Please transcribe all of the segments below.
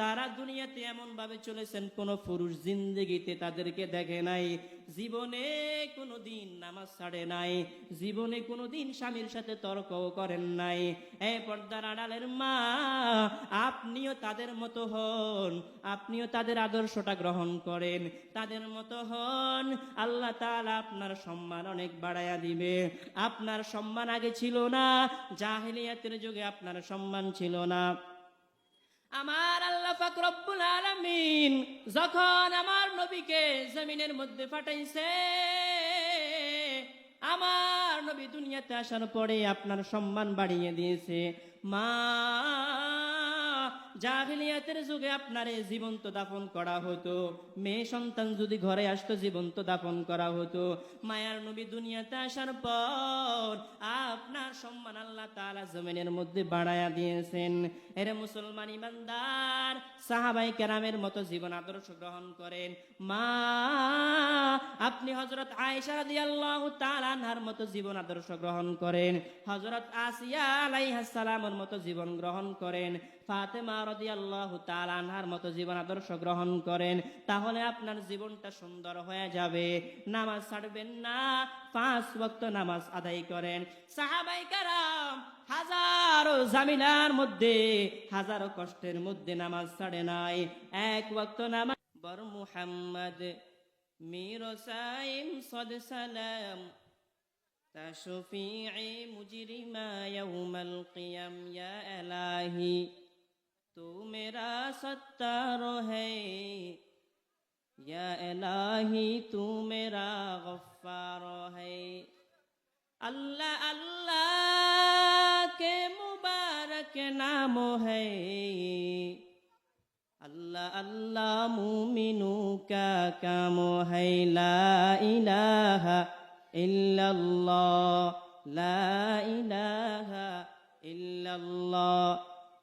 তারা দুনিয়াতে এমন ভাবে চলেছেন, কোন পুরুষ জিন্দগিতে তাদেরকে দেখে নাই, জীবনে কোনো দিন নামাজ ছাড়ে নাই, জীবনে কোনো দিন স্বামীর সাথে তর্কও করেন নাই। এই পর্দার আড়ালের মা, আপনিও তাদের মতো হন, আপনিও তাদের আদর্শটা গ্রহণ করেন, তাদের মতো হন, আল্লাহ তাআলা আপনার সম্মান অনেক বাড়ায়া দিবে। আপনার সম্মান আগে ছিল না, জাহিলিয়াতের যুগে আপনার সম্মান ছিল না। আমার আল্লাহ ফাকরুল আলমিন যখন আমার নবীকে জমিনের মধ্যে ফাটাইছে আমার নবী দুনিয়াতে আসার পরে আপনার সম্মান বাড়িয়ে দিয়েছে। মা জাহিলিয়াতের যুগে আপনারে জীবন্ত দাফন করা হতো। মেয়ে সন্তান যদি ঘরে আসতো, জীবন্ত দাফন করা হতো। মায়ার নবী দুনিয়াতে আসার পর আপনার সম্মান আল্লাহ তাআলা জমিনের মধ্যে বাড়ায়া দিয়েছেন। এর মুসলমান ইমানদার, সাহাবাই কেরামের মতো জীবন আদর্শ গ্রহণ করেন। মা, আপনি হজরত আয়েশা রাদিয়াল্লাহু তাআলা আনহার মতো জীবন আদর্শ গ্রহণ করেন। হজরত আসিয়া আলাইহাস সালামের মতো জীবন গ্রহণ করেন। ফাতেমা রাদিয়াল্লাহু তাআলা আনহার মতো জীবন আদর্শ গ্রহণ করেন তাহলে আপনার জীবনটা সুন্দর হয়ে যাবে নামাজ ছাড়বেন না পাঁচ ওয়াক্ত নামাজ আদায় করেন সাহাবাই কারাম হাজারো জামিনার মধ্যে হাজারো কষ্টের মধ্যে নামাজ ছাড়ে নাই এক ওয়াক্ত নামাজ বর মুহাম্মদ মীর সাইম সদ সালাম تشفيعي مجرما يوم القيام يا إلهي تو میرا ستار ہے یا الہی تو میرا غفار ہے اللہ اللہ کے مبارک نام ہے اللہ اللہ مومنوں کا کام ہے لا الہ الا اللہ لا الہ الا اللہ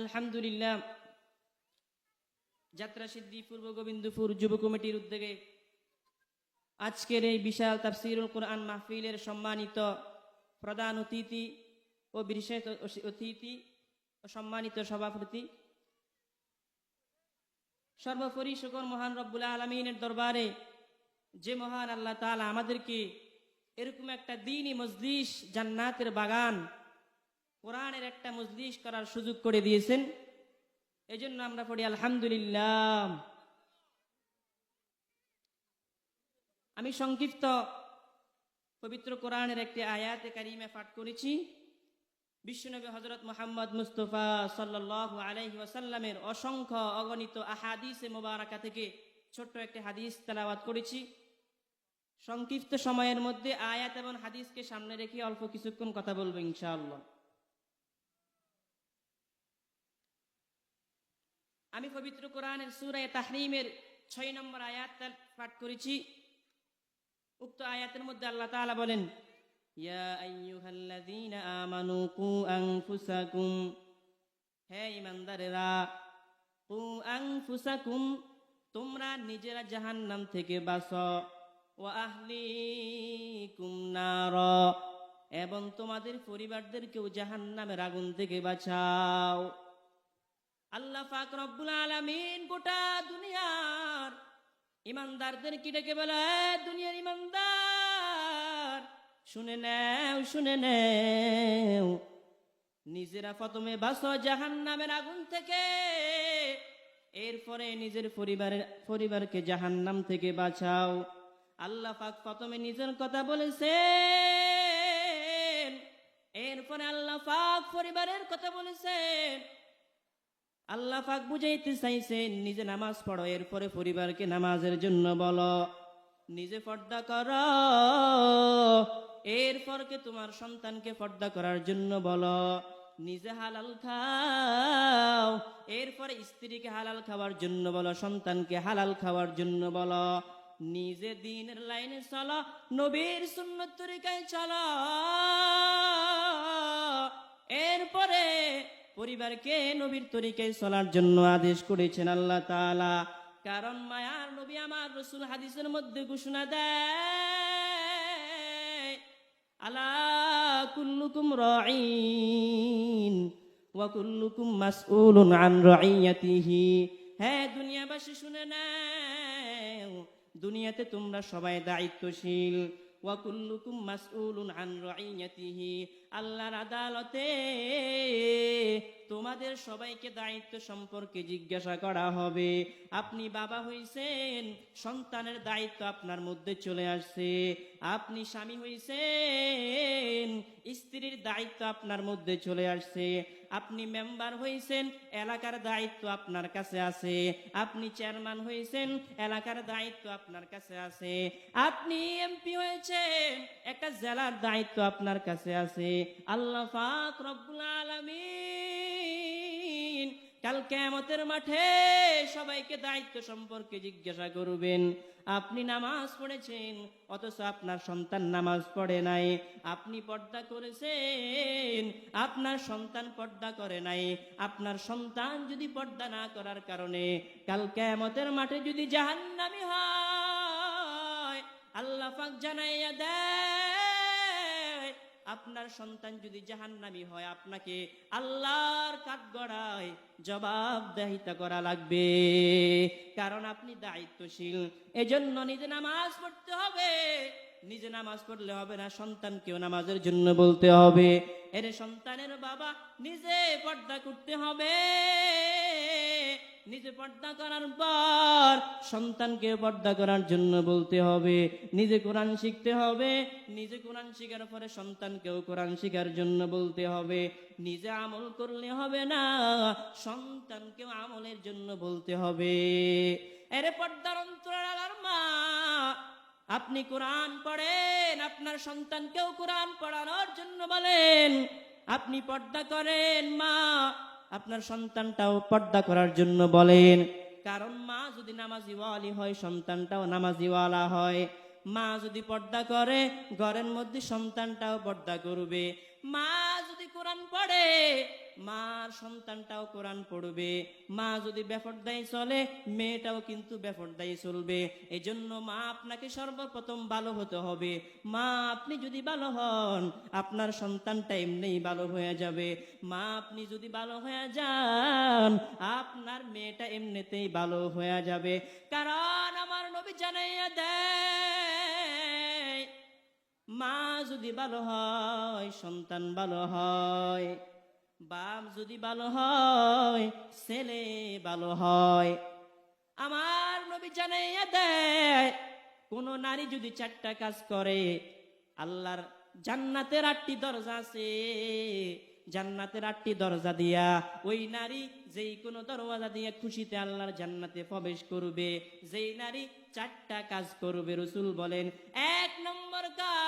আলহামদুলিল্লাহ। যাত্রা সিদ্ধি, পূর্ব গোবিন্দপুর যুব কমিটির উদ্যোগে আজকের এই বিশাল তাফসিরুল কোরআন মাহফিলের সম্মানিত প্রধান অতিথি ও বিশেষ অতিথি ও সম্মানিত সভাপতি, সর্বোপরি শুকর মহান রব্বুল আলমিনের দরবারে যে মহান আল্লাহ তালা আমাদেরকে এরকম একটা দিনই মজলিস জান্নাতের বাগান কোরআনের একটা মজলিস করার সুযোগ করে দিয়েছেন। এজন্য আমরা পড়ি, আলহামদুলিল্লাহ। আমি সংক্ষিপ্ত পবিত্র কোরআনের একটি আয়াতে কারিমে পাঠ করেছি। বিশ্বনবী হজরত মোহাম্মদ মুস্তফা সাল্লাহ আলহি ওয়াসাল্লামের অসংখ্য অগণিত আহাদিসে মোবারকা থেকে ছোট্ট একটি হাদিস তেলাওয়াত করেছি। সংক্ষিপ্ত সময়ের মধ্যে আয়াত এবং হাদিসকে সামনে রেখে অল্প কিছুক্ষণ কথা বলব ইনশাআল্লাহ। আমি পবিত্র কোরআনের সুরায় তাহরিমের ছয় নম্বর আয়াত পাঠ করেছি। উক্ত আয়াতের মধ্যে আল্লাহ তাআলা বলেন, ইয়া আইয়ুহাল্লাযীনা আমানু কু আনফুসাকুম হে ঈমানদারেরা, কু আনফুসাকুম, তোমরা নিজেরা জাহান্নাম থেকে বাঁচো। ওয়া আহলিকুম নার, এবং তোমাদের পরিবারদেরকেও জাহান্নামের আগুন থেকে বাঁচাও। আল্লাহ পাক রব্বুল আলামিন গোটা দুনিয়ার ইমানদারদের কি ডেকে বলে দুনিয়ার ইমানদার, শুনে নেও শুনে নেও। নিজেরা প্রথমে বাসো জাহান নামের আগুন থেকে, এরপরে নিজের পরিবারের, পরিবারকে জাহান নাম থেকে বাঁচাও। আল্লাহ পাক প্রথমে নিজের কথা বলেছেন, এরপরে আল্লাহ পাক পরিবারের কথা বলেছেন। আল্লাহ পাক বুঝাইতে চাইছেন, নিজে নামাজ পড়ো, এরপরে পরিবারকে নামাজের জন্য বলো। নিজে পর্দা করো এরপরকে তোমার সন্তানকে পর্দা করার জন্য বলো। নিজে হালাল খাও, এরপরে স্ত্রীকে হালাল খাওয়ার জন্য বলো, সন্তানকে হালাল খাওয়ার জন্য বলো। নিজে দিনের লাইনে চলো, নবীর সুন্নত তরিকায় চলো। এরপরে পরিবারকে নবীর তরিকায় চলার জন্য আদেশ করেছেন আল্লাহ তাআলা। কারণ মায়ার নবী আমার রসুল হাদিসের মধ্যে ঘোষণা দেয়, আলা কুল্লুকুম হ্যাঁ দুনিয়াবাসী দুনিয়াতে তোমরা সবাই দায়িত্বশীল। ওয়া কুল্লুকুম মাসউলুন আন রাইয়াতিহি আল্লাহর আদালতে তোমাদের সবাইকে দায়িত্ব সম্পর্কে জিজ্ঞাসা করা হবে। আপনি বাবা হইছেন, সন্তানের দায়িত্ব আপনার মধ্যে চলে আসছে। আপনি স্বামী হইছেন, স্ত্রীর দায়িত্ব আপনার মধ্যে চলে আসছে। আপনি মেম্বার হয়েছেন, এলাকার দায়িত্ব আপনার কাছে আছে। আপনি চেয়ারম্যান হয়েছেন, এলাকার দায়িত্ব আপনার কাছে আছে। আপনি এমপি হয়েছেন, একটা জেলার দায়িত্ব আপনার কাছে আছে। আল্লাহ ফাক রব্বুল আলামিন কাল কেয়ামতের মাঠে সবাইকে দায়িত্ব সম্পর্কে জিজ্ঞাসা করবেন, আপনি নামাজ পড়েছেন, অথচ আপনার সন্তান নামাজ পড়ে নাই, আপনি পর্দা করেছেন, আপনার সন্তান পর্দা করে নাই, আপনার সন্তান যদি পর্দা না করার কারণে কাল কেয়ামতের মাঠে যদি জাহান্নামি হয়, আল্লাহ পাক জানাইয়া দেয়, আপনার সন্তান যদি জাহান্নামি হয়, আপনাকে আল্লাহর কাঠগড়ায় জবাবদাহিতা করা লাগবে। কারণ আপনি দায়িত্বশীল। এজন্য নিজে নামাজ পড়তে হবে। নিজে নামাজ পড়লে হবে না, সন্তানকেও নামাজের জন্য বলতে হবে। এর সন্তানের বাবা নিজে পর্দা করতে হবে। নিজে পর্দা করার পর সন্তানকে পর্দা করার জন্য বলতে হবে, নিজে কোরআন শিখতে হবে, নিজে কোরআন শিখার পরে সন্তানকেও কোরআন শিখার জন্য বলতে হবে, নিজে আমল করলে হবে না, সন্তানকেও আমলের জন্য বলতে হবে। এরে পর্দার অন্তরালার মা, আপনি কোরআন পড়েন, আপনার সন্তানকেও কোরআন পড়ানোর জন্য বলেন, আপনি পর্দা করেন মা আপনার সন্তানটাও পর্দা করার জন্য বলেন, কারণ মা যদি নামাজিওয়ালি হয়, সন্তানটাও নামাজিওয়ালা হয়। মা যদি পর্দা করে, ঘরের মধ্যে সন্তানটাও পর্দা করবে। মা যদি কোরআন পড়ে মার সন্তানটাও কোরআন পড়বে। মা যদি বেফরদাই চলে, মেয়েটাও কিন্তু বেফরদাই চলবে। এই জন্য মা আপনাকে সর্বপ্রথম ভালো হতে হবে। মা, আপনি যদি ভালো হন, আপনার সন্তানটা এমনিই ভালো হয়ে যাবে। মা, আপনি যদি ভালো হয়ে যান, আপনার মেয়েটা এমনিতেই ভালো হয়ে যাবে। কারণ আমার নবী জানাইয়া দেয়, মা যদি ভালো হয়, সন্তান ভালো হয়। বাপ যদি ভালো হয়, ছেলে ভালো হয়। আমার নবী জানাইয়া দেয়, কোন নারী যদি চারটা কাজ করে, আল্লাহর জান্নাতের আটটি দরজা আছে। জান্নাতের আটটি দরজা দিয়া ওই নারী যেই কোনো দরওয়াজা দিয়া খুশিতে আল্লাহর জান্নাতে প্রবেশ করবে, যেই নারী চারটা কাজ করবে, রসুল বলেন, এক নম্বর কাজ,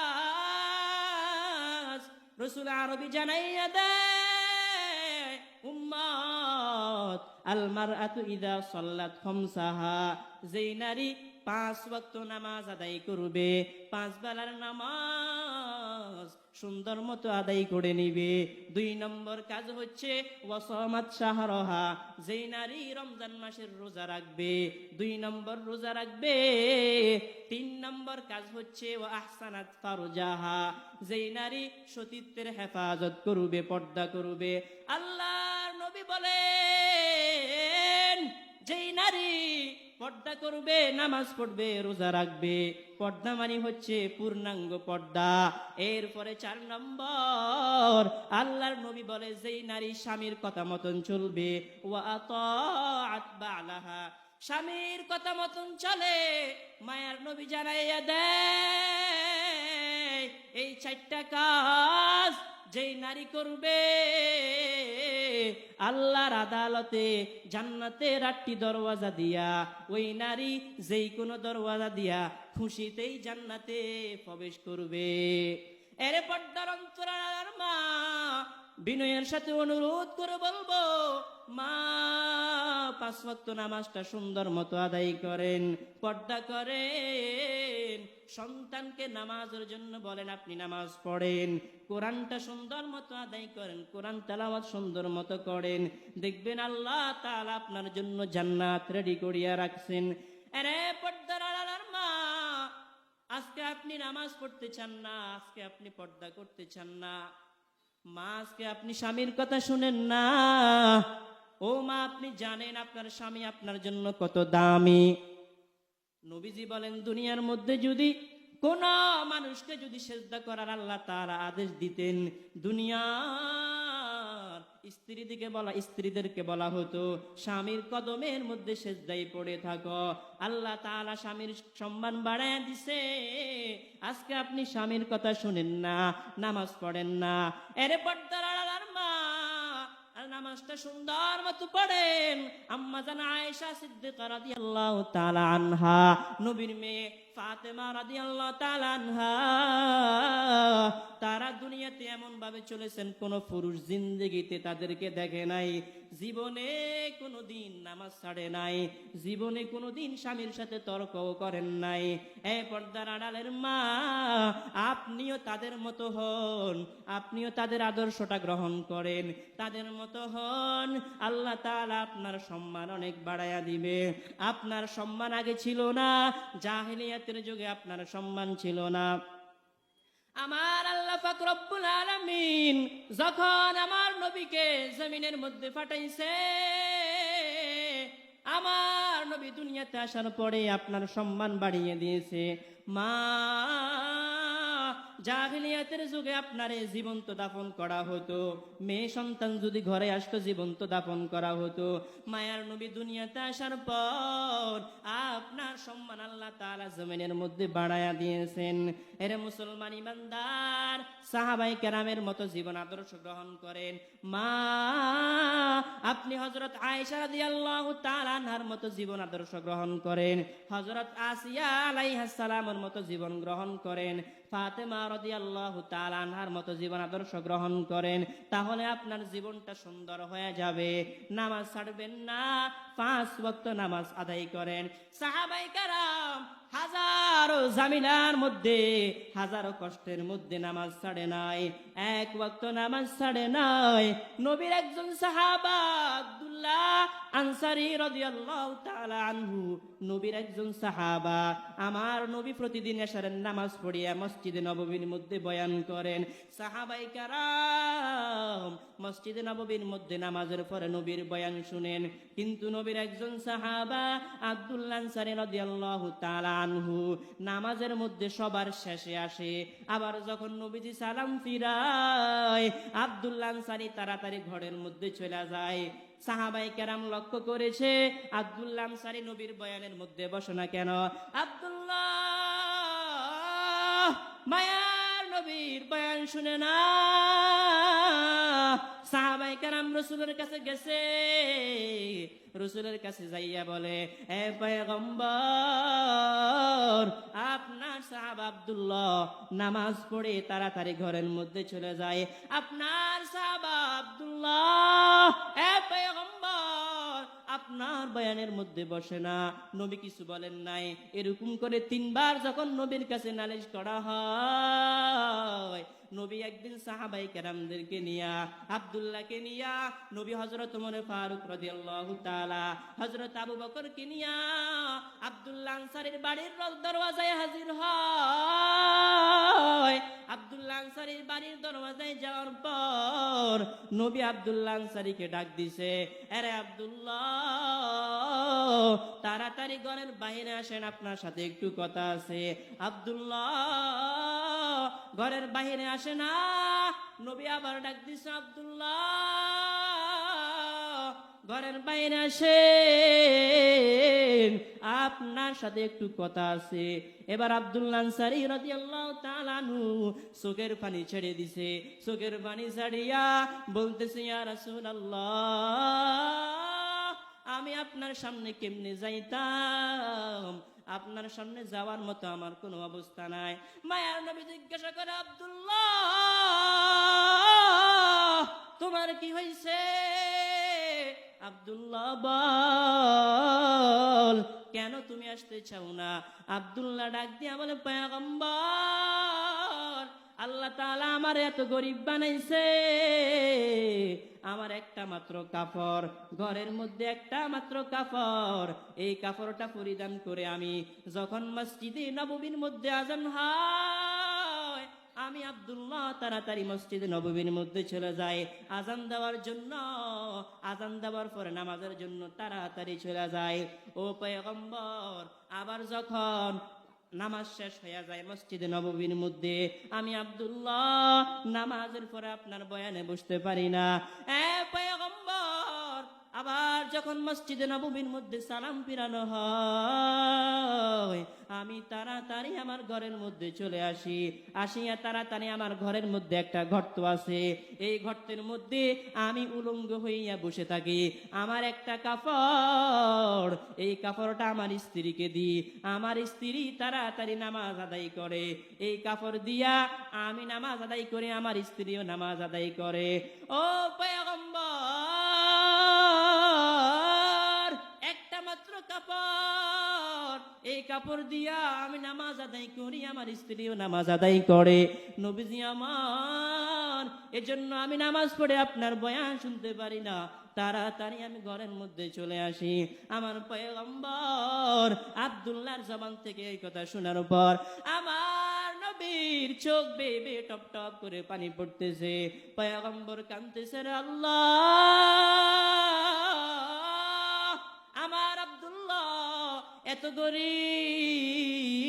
রসুল আরবি জানাইয়া দেয় উম্মত। ইদা যেই নারী পাঁচ ওয়াক্ত নামাজ আদায় করবে, পাঁচ বেলার নামাজ সুন্দর মতো আদায় করে নিবে। দুই নম্বর কাজ হচ্ছে যেই নারী রমজান মাসের রোজা রাখবে, দুই নম্বর রোজা রাখবে। তিন নম্বর কাজ হচ্ছে ও আহসানাত যেই নারী সতীত্বের হেফাজত করবে, পর্দা করবে। আল্লাহর নবী বলেন, যেই নারী পর্দা করবে, নামাজ পড়বে, রোজা রাখবে, পর্দা মানে হচ্ছে পূর্ণাঙ্গ পর্দা। এরপরে চার নম্বর, আল্লাহর নবী বলে, যেই নারী স্বামীর কথা মতন চলবে, ওয়া আতাআত বালাহা। স্বামীর কথা মতন চলে, মায়ার নবী জানাইয়া দেয় এই চারটা কাজ যেই নারী করবে, আল্লাহর আদালতে জান্নাতের আটটি দরওয়াজা দিয়া, ওই নারী যেই কোনো দরওয়াজা দিয়া খুশিতেই জান্নাতে প্রবেশ করবে। এরে পর্দার অন্তরার মা বিনয়ের সাথে অনুরোধ করে বলব, মা পাঁচ নামাজটা সুন্দর মতো আদায় করেন, পর্দা করেন, সন্তানকে নামাজের জন্য বলেন আপনি নামাজ পড়েন, কোরআনটা সুন্দর মতো আদায় করেন, কোরআন তেলাওয়াত সুন্দর মতো করেন, দেখবেন আল্লাহ তাআলা আপনার জন্য জান্নাত রেডি করিয়া রাখছেন। আরে, পর্দার মা, আজকে আপনি নামাজ পড়তে চান না, আজকে আপনি পর্দা করতে চান না। মা, আজকে আপনি স্বামীর কথা শুনেন না। ও মা, আপনি জানেন আপনার স্বামী আপনার জন্য কত দামি। নবীজি বলেন, দুনিয়ার মধ্যে যদি কোন মানুষকে যদি সেজদা করার আল্লাহ তার আদেশ দিতেন, দুনিয়ার স্ত্রীদিকে বলা, স্ত্রীদেরকে বলা হতো, স্বামীর কদমের মধ্যে সেজদাই পড়ে থাকো। আল্লাহ তাআলা স্বামীর সম্মান বাড়ায় দিছে। আজকে আপনি স্বামীর কথা শুনেন না, নামাজ পড়েন না। এরে পর্দার আড়ালার মা নামাজটা সুন্দর মতো পড়েন। আম্মা জানা আয়েশা সিদ্দিকা রাদিয়াল্লাহু তাআলা আনহা, নবীর মেয়ে ফাতেমা রাদি আল্লাহ তালানহা তারা দুনিয়াতে এমন ভাবে চলেছেন, কোন পুরুষ জিন্দগিতে তাদেরকে দেখে নাই। জীবনে কোনো দিন নামাজ ছাড়ে নাই, জীবনে কোনো দিন স্বামীর সাথে তর্কও করেন নাই। এ পর্দার আড়ালের মা, আপনিও তাদের মতো হন, আপনিও তাদের আদর্শটা গ্রহণ করেন, তাদের মতো হন, আল্লাহ তাআলা আপনার সম্মান অনেক বাড়াইয়া দিবে। আপনার সম্মান আগে ছিল না, জাহিলিয়াতের যুগে আপনার সম্মান ছিল না। আমার আল্লাহ ফকরবুল আলামিন যখন আমার নবীকে জমিনের মধ্যে ফাটাইছে, আমার নবী দুনিয়াতে আসার পরে আপনার সম্মান বাড়িয়ে দিয়েছে। মা জাহিলিয়াতের যুগে আপনারে জীবন্ত দাফন করা হতো। মেয়ে সন্তান যদি ঘরে আসতো, জীবন্ত দাফন করা হতো। মায়ার নবী দুনিয়াতে আসার পর আপনার সম্মান আল্লাহ তাআলা জমিনের মধ্যে বাড়ায়া দিয়েছেন। এর মুসলমান ইমানদার, সাহাবাই কেরামের মতো জীবন আদর্শ গ্রহণ করেন। মা, আপনি হজরত আয়েশা রাদিয়াল্লাহু তাআলা আনহার মতো জীবন আদর্শ গ্রহণ করেন। হজরত আসিয়া আলাইহিস সালামের মতো জীবন গ্রহণ করেন। ফাতেমা রাদিয়াল্লাহু তাআলা আনহার মতো জীবন আদর্শ গ্রহণ করেন, তাহলে আপনার জীবনটা সুন্দর হয়ে যাবে। নামাজ ছাড়বেন না, পাঁচ ওয়াক্ত নামাজ আদায় করেন। সাহাবাই কারাম হাজারো জামিলার মধ্যে, হাজারো কষ্টের মধ্যে নামাজ ছাড়ে নাই, এক ওয়াক্ত নামাজ ছাড়ে নাই। নবীর একজন সাহাবা আনসারি রাদিয়াল্লাহু তাআলা আনহু, নবীর একজন সাহাবা, আমার নবী প্রতিদিন এশারের নামাজ পড়িয়া মসজিদে নববীর মধ্যে বয়ান করেন, সাহাবাই কারাম, মসজিদে নববীর মধ্যে নামাজের পরে নবীর বয়ান শুনেন। কিন্তু নবীর একজন সাহাবা আনসারী রাদিয়াল্লাহু তাআলা আনহু, নামাজের মধ্যে সবার শেষে আসে। আবার যখন নবীজি সালাম ফিরায় আব্দুল্লাহ আনসারী তাড়াতাড়ি ঘরের মধ্যে চলে যায়। সাহাবাই কেরাম লক্ষ্য করেছে আব্দুল্লাম সারি নবীর বয়ানের মধ্যে বসো না কেন? আব্দুল্লাহ মায়ার নবীর বয়ান শুনে না। সাহাবাই কারাম রসুলের কাছে গেছে। রসুলের কাছে যাইয়া বলে, এ পয়গম্বর, আপনার সাহাব আব্দুল্লাহ নামাজ পড়ে তাড়াতাড়ি ঘরের মধ্যে চলে যায়। আপনার সাহাব আব্দুল্লাহ, এ পয়গম্বর আপনার বয়ানের মধ্যে বসে না। নবী কিছু বলেন নাই। এরকম করে তিনবার যখন নবীর কাছে নালিশ করা হয় নবী একদিন সাহাবাই কেরামদেরকে নিয়া, আব্দুল্লাহকে নিয়া, নবী হজরত মনে ফারুক রাদিয়াল্লাহু তাআলা হজরত আবু বকরকে নিয়া আব্দুল্লাহ আনসারীর বাড়ির দরওয়াজায় হাজির হয়। আব্দুল্লাহ আনসারীর বাড়ির দরওয়াজায় যাওয়ার পর নবী আব্দুল্লাহ আনসারীকে ডাক দিছে, আরে আব্দুল্লাহ, তাড়াতাড়ি ঘরের বাইরে আসেন, আপনার সাথে একটু কথা আছে। আব্দুল্লাহ, ঘরের বাইরে আসে না। নবী আবার ডাক দিছে, আব্দুল্লাহ, ঘরের বাইরে আসে আপনার সাথে একটু কথা আছে। এবার আব্দুল্লাহ আনসারী রাদিয়াল্লাহু তাআলা চোখের পানি ছেড়ে দিছে। চোখের পানি ছাড়িয়া বলতেছে, ইয়া রাসূলুল্লাহ, আমি আপনার সামনে কেমনে যাইতাম? আপনার সামনে যাওয়ার মতো আমার কোনো অবস্থা নাই। মায়ার নবী জিজ্ঞাসা করে, আবদুল্লাহ, তোমার কি হয়েছে আবদুল্লাহ, বল, কেন তুমি আসতে চাও না? আবদুল্লাহ ডাক দিয়া বলে, পয়গম্বর আল্লাহ তাআলা আমার এত গরিব বানাইছে। আমার একটা মাত্র কাপড় ঘরের মধ্যে একটা মাত্র কাপড় এই কাপড়টা পরিধান করে আমি যখন মসজিদে নববীর মধ্যে আজান হয়, আমি আব্দুল্লাহ তাড়াতাড়ি মসজিদে নববীর মধ্যে চলে যায় আজান দেওয়ার জন্য, আজান দেওয়ার পরে নামাজের জন্য তাড়াতাড়ি চলে যায় ও পয়গম্বর, আবার যখন নামাজ শেষ হয়ে যায় মসজিদে নববীর মধ্যে। আমি আব্দুল্লাহ, নামাজের পরে আপনার বয়ানে বসতে পারি না। এ পয়গম্বর যখন মসজিদে নববীর মধ্যে সালাম ফিরানো হয়, আমি তাড়াতাড়ি আমার ঘরের মধ্যে চলে আসি। আসিয়া তাড়াতাড়ি আমার ঘরের মধ্যে একটা গর্ত আছে। এই গর্তের মধ্যে আমি উলঙ্গ হইয়া বসে থাকি। আমার একটা কাপড় এই কাপড়টা আমার স্ত্রীকে দিই। আমার স্ত্রী তাড়াতাড়ি নামাজ আদায় করে। এই কাপড় দিয়া আমি নামাজ আদায় করে, আমার স্ত্রীও নামাজ আদায় করে। ও পয়গম্বর! কাপড়, এই কাপড় দিয়া আমি নামাজ আদায় করি, আমার স্ত্রীও নামাজ আদায় করে। নবীজি আমার, এজন্য আমি নামাজ পড়ে আপনার বয়ান শুনতে পারি না। তাড়াতাড়ি আমি ঘরের মধ্যে চলে আসি। আমার পয়গম্বর আব্দুল্লাহর জবান থেকে এই কথা শোনার পর আমার নবীর চোখ বেবে টপ টপ করে পানি পড়তেছে। পয়গম্বর কাঁদতেছে রে আল্লাহ! এত গরিব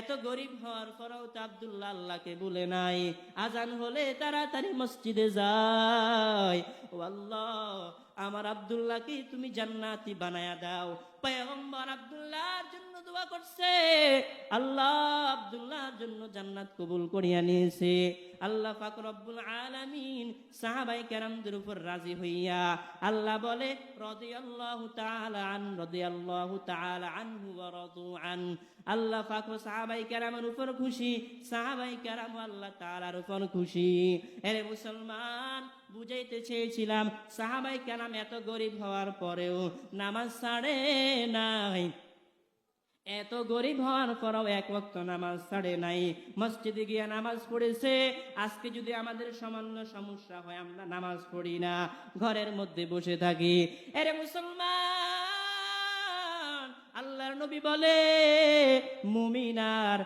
এত গরিব হওয়ার পরেও তো আবদুল্লা আল্লাহকে বলে নাই। আজান হলে তাড়াতাড়ি মসজিদে যায়। ও আল্লাহ আমার আব্দুল্লাহকে তুমি জান্নাতি বানায়া দাও। পয়গম্বর আব্দুল্লাহর জন্য দোয়া করছে। আল্লাহ আব্দুল্লাহর জন্য জান্নাত কবুল করিয়া নিয়েছে। আল্লাহ পাক রব্বুল আলামিন সাহাবাই কেরামদের উপর রাজি হইয়া আল্লাহ বলে, রাদিয়াল্লাহু তাআলা আন, রাদিয়াল্লাহু তাআলা আনহু ওয়া রাদু আন। আল্লাহ পাক সাহাবাই কেরামের উপর খুশি সাহাবাই কেরাম আল্লাহ তাআলার উপর খুশি। এরে মুসলমান বুঝাইতে চেয়েছিলাম, সাহাবাই কেরাম এত গরিব হওয়ার পরেও নামাজ ছাড়ে নাই। এত গরিব হওয়ার পরও এক ওয়াক্ত নামাজ ছাড়ে নাই। মসজিদে গিয়ে নামাজ পড়েছে, আজকে যদি আমাদের সামান্য সমস্যা হয়, আমরা নামাজ পড়ি না, ঘরের মধ্যে বসে থাকি। এরে মুসলমান, আল্লাহর নবী বলে মুমিনার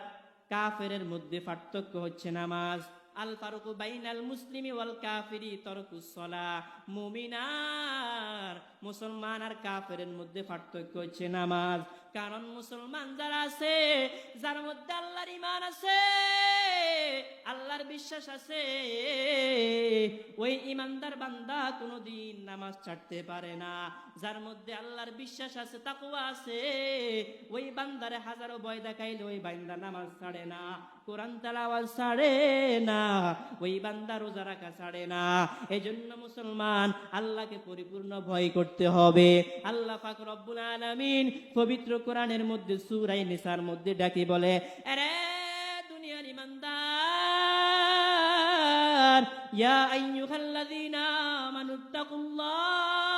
কাফেরের মধ্যে পার্থক্য হচ্ছে নামাজ। আল ফারুকু বাইনাল মুসলিমি ওয়াল কাফিরি তরকুস সলা। মুমিনার, মুসলমান আর কাফেরের মধ্যে পার্থক্য হচ্ছে নামাজ। কারণ মুসলমান যারা আছে, যার মধ্যে আল্লাহর ইমান আছে, আল্লাহর বিশ্বাস আছে, ওই ইমানদার বান্দা কোনোদিন নামাজ ছাড়তে পারে না। যার মধ্যে আল্লাহর বিশ্বাস আছে তাকুয়া আছে, ওই বান্দারে হাজারো ভয় দেখাইলে ওই বান্দা নামাজ ছাড়ে না। কোরআন তালাওয়াজ ছাড়ে না, ওই বান্দা রোজা রাখা ছাড়ে না। এজন্য মুসলমান, আল্লাহকে পরিপূর্ণ ভয় করতে হবে। আল্লাহ পাক রব্বুল আলামিন পবিত্র কোরআনের মধ্যে সূরা নিসার মধ্যে ডাকি বলে, আরে দুনিয়ার ইমানদার, ইয়া আইয়ুহাল্লাযীনা আমানুত্তাকুল্লাহ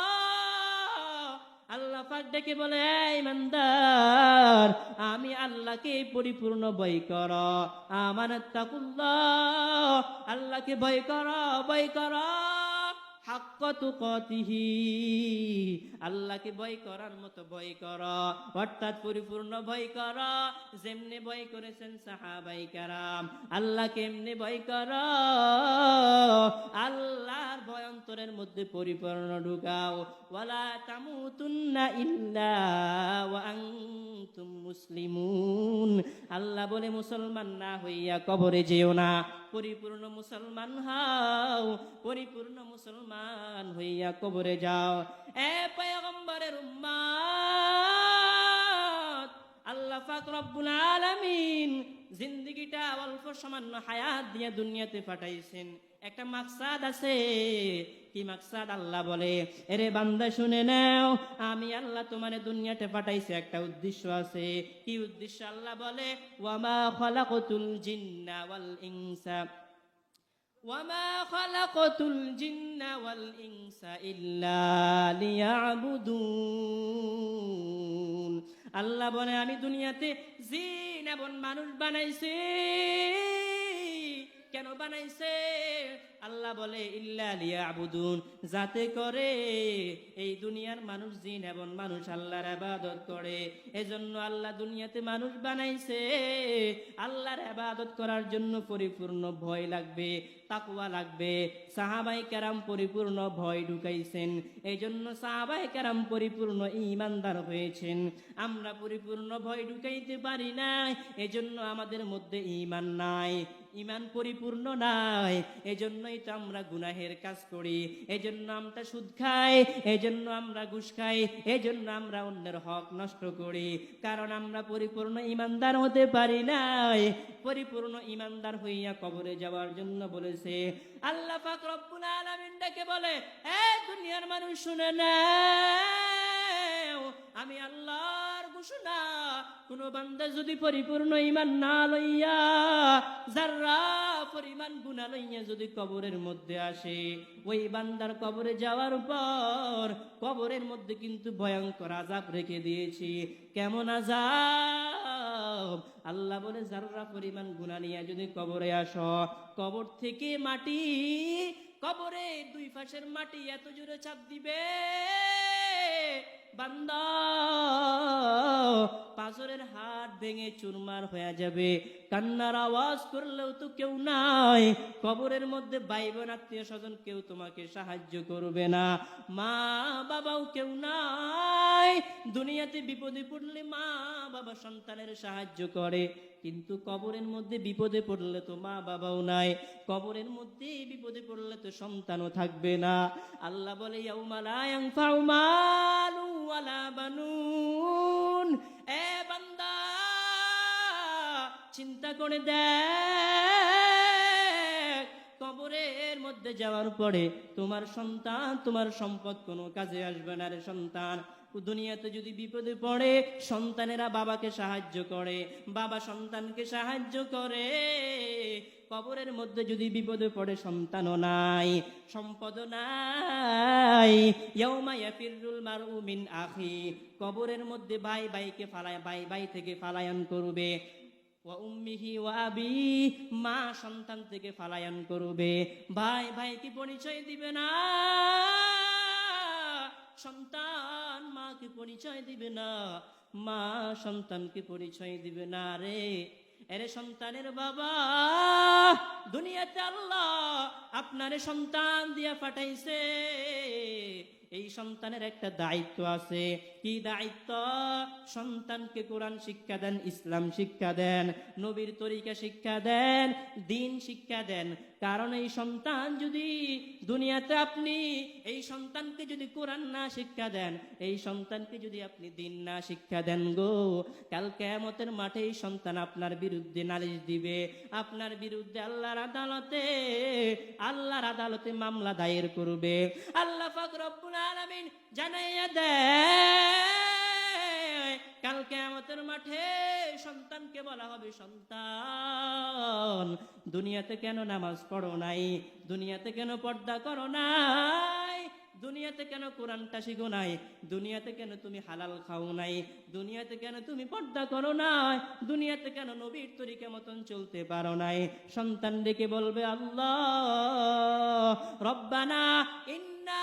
ডেকে বলে, "এই ইমানদার, আমি আল্লাহকে পরিপূর্ণ বই কর। আমার তাকুল্লাহ আল্লাহকে বই কর বই কর। হাক্কতু কতিহি আল্লাহকে ভয় করার মতো ভয় কর, অর্থাৎ পরিপূর্ণ ভয় কর, যেমনে ভয় করেছেন সাহাবাই কারাম। আল্লাহকে এমনি ভয় কর? আল্লাহর ভয় অন্তরের মধ্যে পরিপূর্ণ ঢুকাও। ওয়ালা তামুতুন্না ইল্লা ওয়া আনতুম মুসলিমুন। আল্লাহ বলে, মুসলমান না হইয়া কবরে যেও না। পরিপূর্ণ মুসলমান হাও, পরিপূর্ণ মুসলমান হইয়া কবরে যাও। এ পয়গম্বরের উম্মাত, আল্লাহ পাক রব্বুল আলামিন জিন্দেগিটা অল্প সামান্য হায়াত দিয়ে দুনিয়াতে পাঠাইছেন। একটা মাকসাদ আছে কি মাকসাদ আল্লাহ বলে এরে বান্দা শুনে নাও আমি আল্লাহ তোমার দুনিয়াতে পাঠাইছি একটা উদ্দেশ্য আছে কি উদ্দেশ্য আল্লাহ বলে ওয়ামা খালাকতুল জিন্না ওয়াল ইনসা وما خلقت الجن والإنس إلا ليعبدون আল্লাহ বলে আমি দুনিয়াতে জিন এবং মানুষ বানাইছি কেন বানাইছে? আল্লাহ বলে, ইল্লা লিয়াবুদুন যাতে করে এই দুনিয়ার মানুষ, জিন এবং মানুষ আল্লাহর আবাদত করে। এজন্য আল্লাহ দুনিয়াতে মানুষ বানাইছে। আল্লাহর আবাদত করার জন্য পরিপূর্ণ ভয় লাগবে তাকুয়া লাগবে। সাহাবাই কেরাম পরিপূর্ণ ভয় ঢুকাইছেন। এই জন্য সাহাবাই কেরাম পরিপূর্ণ ইমানদার হয়েছেন। আমরা পরিপূর্ণ ভয় ঢুকাইতে পারি নাই, এজন্য আমাদের মধ্যে ইমান নাই। ইমান পরিপূর্ণ নাই। এজন্যই তো আমরা গুনাহের কাজ করি, এজন্য আমরা সুদ খাই, এজন্য আমরা ঘুষ খাই, এজন্য আমরা অন্যের হক নষ্ট করি। কারণ আমরা পরিপূর্ণ ইমানদার হতে পারি নাই। পরিপূর্ণ ইমানদার হইয়া কবরে যাওয়ার জন্য বলেছে। আল্লাহ পাক রব্বুল আলামিন ডেকে বলে, এ দুনিয়ার মানুষ শুনে নাও, আমি ঘোষণা কোন বান্দা যদি পরিপূর্ণ ইমান না লইয়া যারা পরিমাণ গুণা লইয়া যদি কবরের মধ্যে আসে, ওই বান্দার কবরে যাওয়ার পর কবরের মধ্যে কিন্তু ভয়ঙ্কর আজাব রেখে দিয়েছি। কেমন আজাব আল্লাহ বলে যারা পরিমাণ গুণা নিয়ে যদি কবরে আস, কবর থেকে মাটি, কবরে দুই পাশের মাটি এত জোরে চাপ দিবে বান্দা পাথরের হাত ভেঙে চুরমার হয়ে যাবে। কান্নার আওয়াজ করলেও তো কেউ নাই। কবরের মধ্যে ভাই আত্মীয় স্বজন কেউ তোমাকে সাহায্য করবে না। মা বাবাও কেউ নাই। দুনিয়াতে বিপদে পড়লে মা বাবা সন্তানের সাহায্য করে। কিন্তু কবরের মধ্যে বিপদে পড়লে তো মা বাবাও নাই, কবরের মধ্যে বিপদে পড়লে তো সন্তানও থাকবে না। আল্লাহ বলে বান্দা, চিন্তা করে দেখ, কবরের মধ্যে যাওয়ার পরে তোমার সন্তান, তোমার সম্পদ কোনো কাজে আসবে না রে সন্তান। দুনিয়াতে যদি বিপদে পড়ে, সন্তানেরা বাবাকে সাহায্য করে। বাবা সন্তানকে সাহায্য করে। কবরের মধ্যে যদি বিপদে পড়ে, সন্তানও নাই সম্পদ নাই। আখি। কবরের মধ্যে ভাই ভাইকে ফালায় ভাই ভাই থেকে ফালায়ন করবে। মা সন্তান থেকে ফালায়ন করবে। ভাই ভাইকে পরিচয় দিবে না? সন্তান মাকে পরিচয় দিবে না, মা সন্তানকে পরিচয় দিবে না রে। এরে সন্তানের বাবা, দুনিয়াতে আল্লাহ আপনারে সন্তান দিয়া পাঠাইছে। এই সন্তানের একটা দায়িত্ব আছে কি দায়িত্ব? সন্তানকে কোরআন শিক্ষা দেন, ইসলাম শিক্ষা দেন, নবীর তরিকা শিক্ষা দেন, দিন শিক্ষা দেন। কারণ এই সন্তান যদি দুনিয়াতে আপনি, এই সন্তানকে যদি কোরআন না শিক্ষা দেন, এই সন্তানকে যদি আপনি দিন না শিক্ষা দেন গো, কাল কেয়ামতের মাঠে এই সন্তান আপনার বিরুদ্ধে নালিশ দিবে। আপনার বিরুদ্ধে আল্লাহর আদালতে আল্লাহর আদালতে মামলা দায়ের করবে। আল্লাহ রব্বুল আলামিন জানাইয়া দেয় কাল কেয়ামতের মাঠে সন্তানকে বলা হবে সন্তান। দুনিয়াতে কেন নামাজ পড়ো নাই? দুনিয়াতে কেন পর্দা করো নাই? দুনিয়াতে কেন কোরআনটা শিখো নাই? দুনিয়াতে কেন তুমি হালাল খাও নাই? দুনিয়াতে কেন তুমি পর্দা করো নাই? দুনিয়াতে কেন নবীর তরিকা মতন চলতে পারো নাই? সন্তান ডেকে বলবে, আল্লাহ, রব্বানা, ইন্না